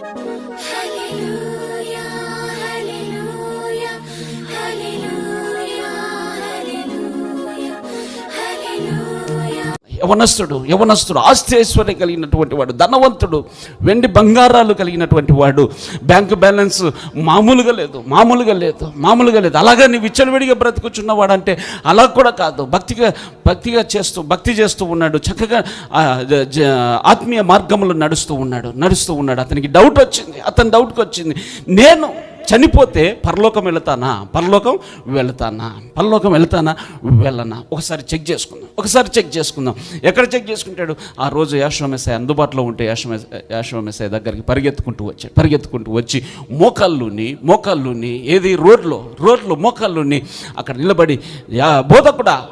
Hallelujah, యవనస్తుడు యవనస్తుడు ఆస్తి కలిగినటువంటి వాడు ధనవంతుడు వెండి బంగారాలు కలిగినటువంటి వాడు. బ్యాంక్ బ్యాలెన్స్ మామూలుగా లేదు మామూలుగా లేదు మామూలుగా లేదు. అలాగా నీ విచ్చలవిడిగా బ్రతుకుచున్నవాడంటే అలా కూడా కాదు. భక్తిగా భక్తిగా చేస్తూ భక్తి చేస్తూ ఉన్నాడు. చక్కగా ఆత్మీయ మార్గంలో నడుస్తూ ఉన్నాడు నడుస్తూ ఉన్నాడు. అతనికి డౌట్ వచ్చింది అతని డౌట్కి వచ్చింది. నేను చనిపోతే పరలోకం వెళతానా? పరలోకం వెళతానా? పరలోకం వెళతానా? వెళ్ళనా? ఒకసారి చెక్ చేసుకుందాం. ఒకసారి చెక్ చేసుకుందాం. ఎక్కడ చెక్ చేసుకుంటాడు? ఆ రోజు యాశ్వమేసాయి అందుబాటులో ఉంటే యాశ్వమే యాశ్వమేసాయి దగ్గరికి పరిగెత్తుకుంటూ వచ్చాడు పరిగెత్తుకుంటూ వచ్చి మోకాళ్ళుని మోకాళ్ళుని ఏది? రోడ్లో రోడ్లో మోకాళ్ళుని అక్కడ నిలబడి యా బోధకుడా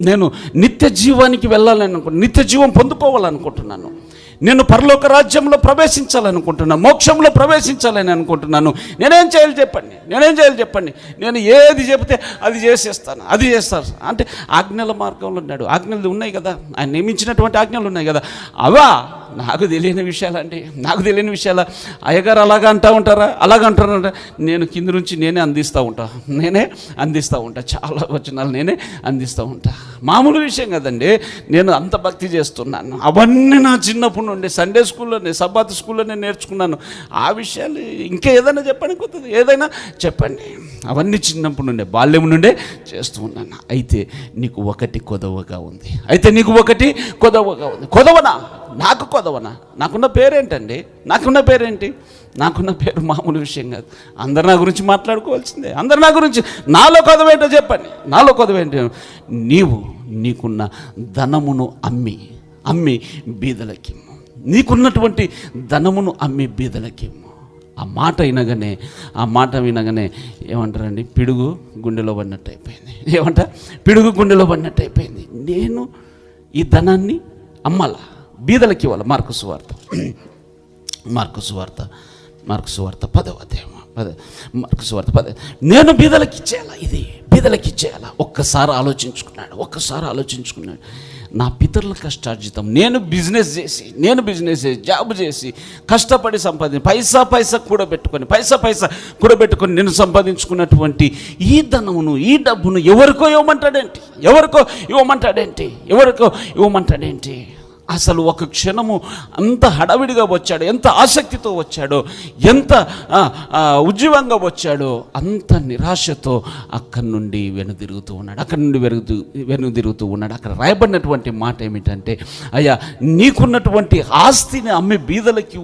నేను నిత్య జీవానికి వెళ్ళాలని అనుకుంటున్నాను నిత్య జీవం పొందుకోవాలనుకుంటున్నాను. నేను పరలోక రాజ్యంలో ప్రవేశించాలనుకుంటున్నాను మోక్షంలో ప్రవేశించాలని అనుకుంటున్నాను. నేనేం చేయాలి చెప్పండి? నేనేం చేయాలి చెప్పండి? నేను ఏది చెబితే అది చేసేస్తాను అది చేస్తాను. అంటే ఆజ్ఞల మార్గంలో ఉన్నాడు. ఆజ్ఞలు ఉన్నాయి కదా. ఆయన నియమించినటువంటి ఆజ్ఞలు ఉన్నాయి కదా. అవా? నాకు తెలియని విషయాలండి. నాకు తెలియని విషయాల. అయ్యగారు అలాగా అంటూ ఉంటారా? అలాగ అంటారంట నేను కింద నుంచి నేనే అందిస్తూ ఉంటా. నేనే అందిస్తూ ఉంటా. చాలా వచనాలు నేనే అందిస్తూ ఉంటా. మామూలు విషయం కదండి. నేను అంత భక్తి చేస్తున్నాను. అవన్నీ నా చిన్నప్పటి నుండి సండే స్కూల్లోనే సబ్బాత్ స్కూల్లోనే నేర్చుకున్నాను. ఆ విషయాలు ఇంకా ఏదైనా చెప్పండి కొత్తది? ఏదైనా చెప్పండి. అవన్నీ చిన్నప్పటి నుండే బాల్యం నుండే చేస్తూ ఉన్నాను. అయితే నీకు ఒకటి కొదవగా ఉంది. అయితే నీకు ఒకటి కొదవగా ఉంది. కొదవనా? నాకు కొదవనా? నాకున్న పేరేంటండి? నాకున్న పేరేంటి? నాకున్న పేరు మామూలు విషయం కాదు. అందరు నా గురించి మాట్లాడుకోవాల్సిందే. అందరు నా గురించి నాలో కొదవేంటో చెప్పండి. నాలో కొదవేంటో? నీవు నీకున్న ధనమును అమ్మి అమ్మి బీదలకిమ్ము నీకున్నటువంటి ధనమును అమ్మి బీదలకిమ్ము ఆ మాట వినగానే ఆ మాట వినగానే ఏమంటారండి? పిడుగు గుండెలో పడినట్టు అయిపోయింది. ఏమంట? పిడుగు గుండెలో పడినట్టు అయిపోయింది. నేను ఈ ధనాన్ని అమ్మాలా? బీదలకి ఇవ్వాలి. మార్కు సువార్త మార్కు సువార్త మార్కు సువార్త పదవ అధ్యాయం. పదే మార్కు సువార్త పదే నేను బీదలకి ఇచ్చేయాలా? ఇది బీదలకి ఇచ్చేయాలా? ఒక్కసారి ఆలోచించుకున్నాడు. ఒక్కసారి ఆలోచించుకున్నాడు. నా పితరుల కష్టార్జితం. నేను బిజినెస్ చేసి నేను బిజినెస్ చేసి జాబ్ చేసి కష్టపడి సంపాదించి పైసా పైసా కూడబెట్టుకొని పైసా పైసా కూడబెట్టుకొని నేను సంపాదించుకున్నటువంటి ఈ ధనమును ఈ డబ్బును ఎవరికో ఇవ్వమంటాడేంటి? ఎవరికో ఇవ్వమంటాడేంటి? ఎవరికో ఇవ్వమంటాడేంటి? అసలు ఒక క్షణము అంత హడావిడిగా వచ్చాడు ఎంత ఆసక్తితో వచ్చాడో ఎంత ఉజ్జీవంగా వచ్చాడో అంత నిరాశతో అక్కడి నుండి వెనుదిరుగుతూ ఉన్నాడు. అక్కడి నుండి వెరుగుతూ వెనుదిరుగుతూ ఉన్నాడు. అక్కడ రాయబడినటువంటి మాట ఏమిటంటే అయ్యా నీకున్నటువంటి ఆస్తిని అమ్మి బీదలకి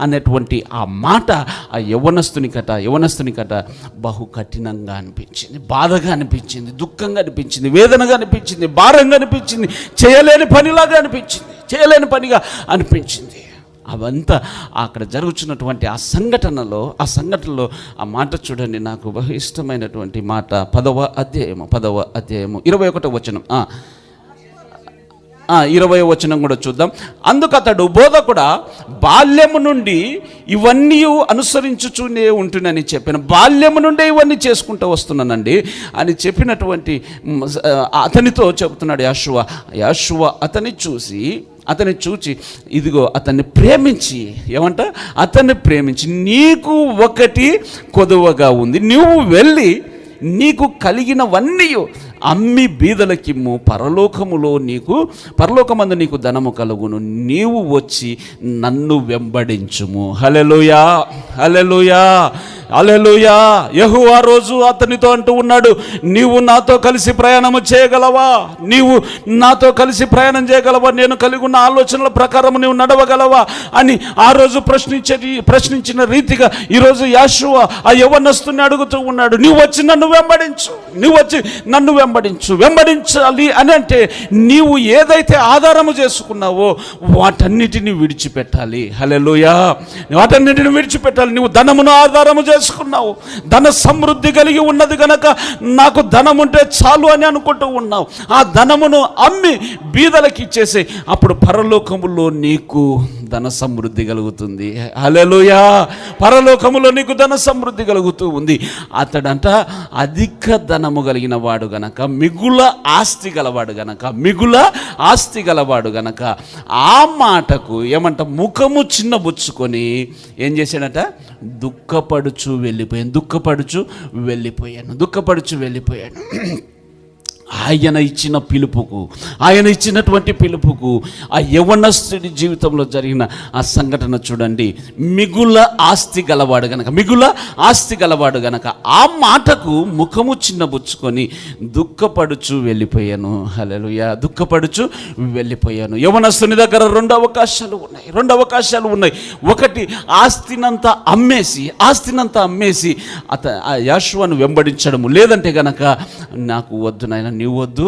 అనేటువంటి ఆ మాట ఆ యవనస్తుని కట యవనస్తుని కట బహు కఠినంగా అనిపించింది బాధగా అనిపించింది దుఃఖంగా అనిపించింది వేదనగా అనిపించింది భారంగా అనిపించింది చేయలేని పనిలాగా అనిపించింది. చేయలేని పనిగా అనిపించింది. అవంతా అక్కడ జరుగుతున్నటువంటి ఆ సంఘటనలో ఆ సంఘటనలో ఆ మాట చూడండి నాకు బహు ఇష్టమైనటువంటి మాట. పదవ అధ్యాయము పదవ అధ్యాయము. ఇరవై ఒకటో వచనం ఇరవై వచనం కూడా చూద్దాం. అందుకు అతడు బోధకుడా బాల్యము నుండి ఇవన్నీ అనుసరించుచూనే ఉంటునని చెప్పిన బాల్యము నుండే ఇవన్నీ చేసుకుంటూ వస్తున్నానండి అని చెప్పినటువంటి అతనితో చెబుతున్నాడు యాశువ యాశువ అతన్ని చూసి అతన్ని చూచి ఇదిగో అతన్ని ప్రేమించి. ఏమంట? అతన్ని ప్రేమించి. నీకు ఒకటి కొదువగా ఉంది. నువ్వు వెళ్ళి నీకు కలిగినవన్నీ అమ్మి బీదలకిమ్ము. పరలోకములో నీకు పరలోకమందు నీకు ధనము కలుగును. నీవు వచ్చి నన్ను వెంబడించుము. హలెలుయా హలెలుయా అలెలుయా యహు ఆ రోజు అతనితో అంటూ ఉన్నాడు నీవు నాతో కలిసి ప్రయాణము చేయగలవా? నీవు నాతో కలిసి ప్రయాణం చేయగలవా? నేను కలిగి ఉన్న ఆలోచనల ప్రకారం నీవు నడవగలవా? అని ఆ రోజు ప్రశ్నించే ప్రశ్నించిన రీతిగా ఈరోజు యాశువ ఆ యవనస్తుని అడుగుతూ ఉన్నాడు నీవు వచ్చి నన్ను వెంబడించు నువ్వు వచ్చి నన్ను వెంబడించు వెంబడించాలి అని అంటే నీవు ఏదైతే ఆధారము చేసుకున్నావో వాటన్నిటిని విడిచిపెట్టాలి. హలెలుయా వాటన్నిటిని విడిచిపెట్టాలి. నువ్వు ధనమును ఆధారము చేసుకున్నావు. ధన సమృద్ధి కలిగి ఉన్నది కనుక నాకు ధనం ఉంటే చాలు అని అనుకుంటూ ఉన్నావు. ఆ ధనమును అమ్మి బీదలకి ఇచ్చేసి అప్పుడు పరలోకములో నీకు ధన సమృద్ధి కలుగుతుంది. హల్లెలూయా. పరలోకములో నీకు ధన సమృద్ధి కలుగుతూ ఉంది. అతడంట అధిక ధనము కలిగిన వాడు గనక మిగుల ఆస్తి గలవాడు గనక మిగుల ఆస్తి గలవాడు గనక ఆ మాటకు ఏమంట ముఖము చిన్నబుచ్చుకొని ఏం చేశాడట? దుఃఖపడుచు వెళ్ళిపోయాను దుఃఖపడుచు వెళ్ళిపోయాను దుఃఖపడుచు వెళ్ళిపోయాను. ఆయన ఇచ్చిన పిలుపుకు ఆయన ఇచ్చినటువంటి పిలుపుకు ఆ యవనస్తుడి జీవితంలో జరిగిన ఆ సంఘటన చూడండి. మిగుల ఆస్తి గలవాడు గనక మిగుల ఆస్తి గలవాడు గనక ఆ మాటకు ముఖము చిన్నబుచ్చుకొని దుఃఖపడుచు వెళ్ళిపోయాను. హలలుయ దుఃఖపడుచు వెళ్ళిపోయాను. యవనస్తుని దగ్గర రెండు అవకాశాలు ఉన్నాయి రెండు అవకాశాలు ఉన్నాయి. ఒకటి ఆస్తినంతా అమ్మేసి ఆస్తినంతా అమ్మేసి అత ఆ యాశ్వాను వెంబడించడము. లేదంటే గనక నాకు వద్దు నాయన నీవు వద్దు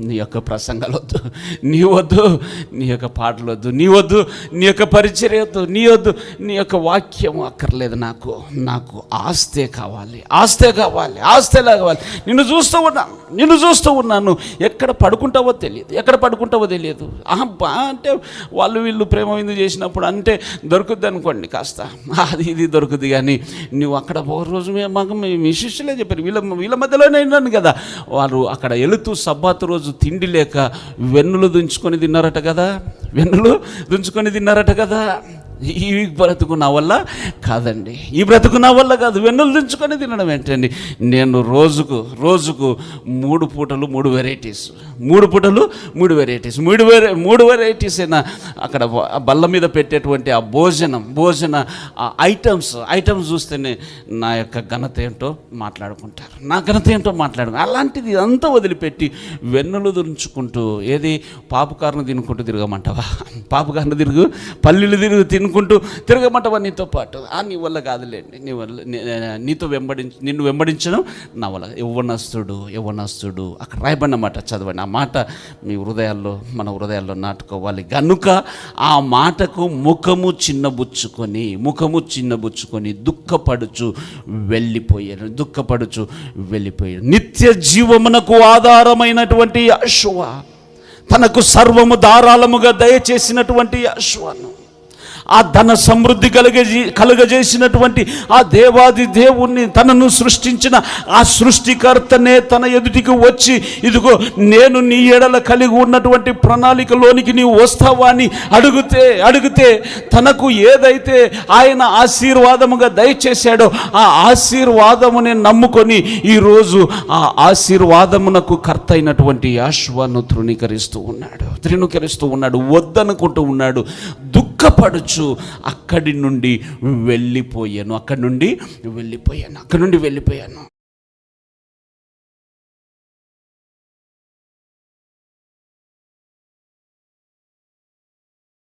నీ యొక్క ప్రసంగాలు వద్దు నీ వద్దు నీ యొక్క పాటలు వద్దు నీ వద్దు నీ యొక్క పరిచర్య వద్దు. నీ వద్దు నీ యొక్క వాక్యం అక్కర్లేదు నాకు. నాకు ఆస్తే కావాలి. ఆస్తే కావాలి. ఆస్తేలా కావాలి. నిన్ను చూస్తూ ఉన్నాను. నిన్ను చూస్తూ ఉన్నాను. ఎక్కడ పడుకుంటావో తెలియదు. ఎక్కడ పడుకుంటావో తెలియదు. అంటే వాళ్ళు వీళ్ళు ప్రేమ విందు చేసినప్పుడు అంటే దొరుకుద్ది అనుకోండి కాస్త. అది ఇది దొరుకుద్ది కానీ నువ్వు అక్కడ ఒక రోజు మాకు మీ శిష్యులే చెప్పారు. వీళ్ళ వీళ్ళ మధ్యలోనే ఉన్నాను కదా. వారు అక్కడ వెళుతూ సబ్బాత్ రోజు తిండి లేక వెన్నులు దుంచుకొని తిన్నారట కదా? వెన్నులు దుంచుకొని తిన్నారట కదా? ఈ బ్రతుకు నా వల్ల కాదండి. ఈ బ్రతుకు నా వల్ల కాదు. వెన్నులు దించుకొని తినడం ఏంటండి? నేను రోజుకు రోజుకు మూడు పూటలు మూడు వెరైటీస్ మూడు పూటలు మూడు వెరైటీస్ మూడు వెరై మూడు వెరైటీస్ అయినా అక్కడ బల్ల మీద పెట్టేటువంటి ఆ భోజనం భోజన ఆ ఐటమ్స్ ఐటమ్స్ చూస్తేనే నా యొక్క ఘనత ఏంటో మాట్లాడుకుంటారు. నా ఘనత ఏంటో మాట్లాడు అలాంటిది అంతా వదిలిపెట్టి వెన్నులు దుంచుకుంటూ ఏది? పాపకారణ తినుకుంటూ తిరగమంటావా? పాపకారణ తిరుగు పల్లీలు తిరుగు తినుకుంటూ తిరగమంటవా నీతో పాటు? ఆ నీ వల్ల కాదులేండి నీ వల్ల నీతో వెంబడించి నిన్ను వెంబడించడం నా వల్ల. యవ్వనస్తుడు యవ్వనస్తుడు. అక్కడ రాయబడినమాట చదవండి. ఆ మాట మీ హృదయాల్లో మన హృదయాల్లో నాటుకోవాలి. గనుక ఆ మాటకు ముఖము చిన్నబుచ్చుకొని ముఖము చిన్నబుచ్చుకొని దుఃఖపడుచు వెళ్ళిపోయాను దుఃఖపడుచు వెళ్ళిపోయాను నిత్య జీవమునకు ఆధారమైనటువంటి అశ్వ తనకు సర్వము ధారాళముగా దయచేసినటువంటి అశ్వను ఆ ధన సమృద్ధి కలుగజే కలుగజేసినటువంటి ఆ దేవాది దేవుణ్ణి తనను సృష్టించిన ఆ సృష్టికర్తనే తన ఎదుటికి వచ్చి ఇదిగో నేను నీ ఎడల కలిగి ఉన్నటువంటి ప్రణాళికలోనికి నీవు వస్తావా అని అడిగితే అడిగితే తనకు ఏదైతే ఆయన ఆశీర్వాదముగా దయచేశాడో ఆ ఆశీర్వాదముని నమ్ముకొని ఈరోజు ఆ ఆశీర్వాదమునకు కర్త అయినటువంటి యాశ్వను తృణీకరిస్తూ ఉన్నాడు తృణీకరిస్తూ ఉన్నాడు వద్దనుకుంటూ ఉన్నాడు దుఃఖపడుచు అక్కడి నుండి వెళ్ళిపోయాను. అక్కడి నుండి వెళ్ళిపోయాను. అక్కడి నుండి వెళ్ళిపోయాను.